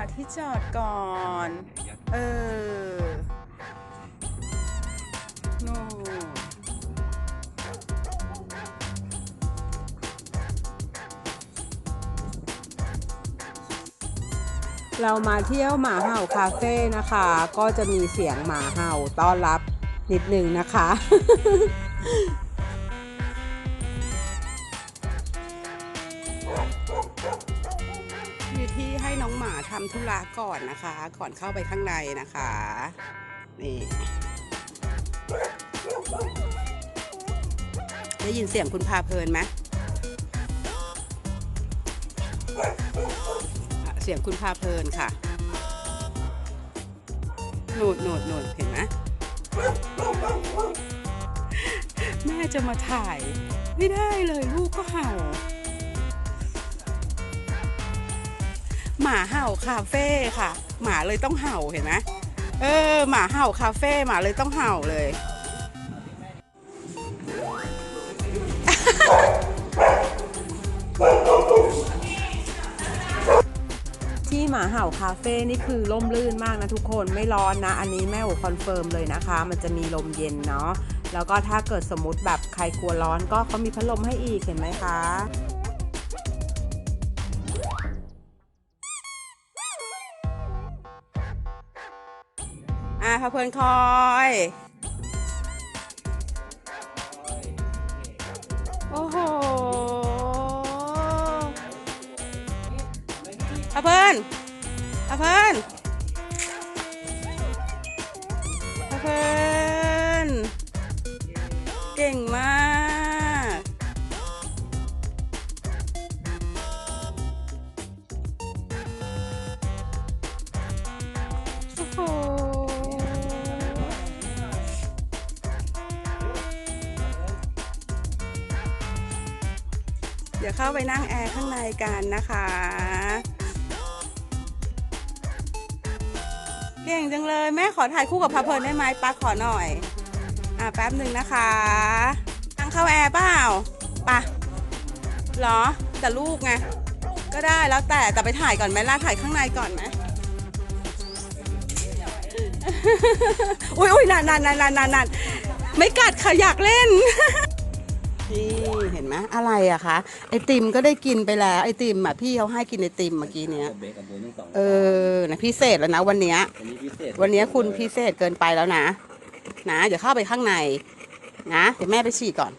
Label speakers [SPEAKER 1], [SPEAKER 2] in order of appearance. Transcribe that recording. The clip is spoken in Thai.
[SPEAKER 1] าที่จอดก่อน เออนู่เรามาเที่ยวหมาเห่าคาเฟ่นะคะ ก็จะมีเสียงหมาเห่าต้อนรับนิดนึงนะคะ ให้น้องหมาทำธุระก่อนนะคะ ก่อนเข้าไปข้างในนะคะ นี่ ได้ยินเสียงคุณพาเพลินไหมเสียงคุณพาเพลินค่ะหนูดหนูดหนูดเห็นไหมแม่จะมาถ่าย ไม่ได้เลยลูกก็เห่า หมาเห่าคาเฟ่ค่ะ หมาเลยต้องเห่าเห็นไหมเออ หมาเห่าคาเฟ่หมาเลยต้องเห่าเลย ที่หมาเห่าคาเฟ่นี่คือร่มรื่นมากนะทุกคนไม่ร้อนนะ อันนี้แม่โอคอนเฟิร์มเลยนะคะ มันจะมีลมเย็นเนาะแล้วก็ถ้าเกิดสมมติแบบใครกลัวร้อนก็เขามีพัดลมให้อีกเห็นไหมคะ อะพะเพลินคอย โอ้โหพะเพลินพะเพลิน เดี๋ยวเข้าไปนั่งแอร์ข้างในกันนะคะ เก่งจังเลย แม่ขอถ่ายคู่กับพาเพลินได้ไหมป้าขอหน่อย อะแป๊บหนึ่งนะคะนั่งเข้าแอร์เปล่าปะหรอแต่ลูกไงก็ได้แล้วแต่แต่ไปถ่ายก่อนไหมล่ะถ่ายข้างในก่อนไหมอุ้ยอุ้ยนานนานนานนานนานไม่กัดค่ะอยากเล่น นี่ เห็นไหมอะไรอะคะไอติมก็ได้กินไปแล้วไอติมอะพี่เขาให้กินไอติมเมื่อกี้เนี้ย
[SPEAKER 2] เบรกกับตัวนึงสอง
[SPEAKER 1] เออนะพิเศษแล้วนะวันเนี้ย
[SPEAKER 2] วันนี้พิเศษ
[SPEAKER 1] วันเนี้ยคุณพิเศษเกินไปแล้วนะ นะเดี๋ยวเข้าไปข้างใน นะเดี๋ยวแม่ไปฉี่ก่อน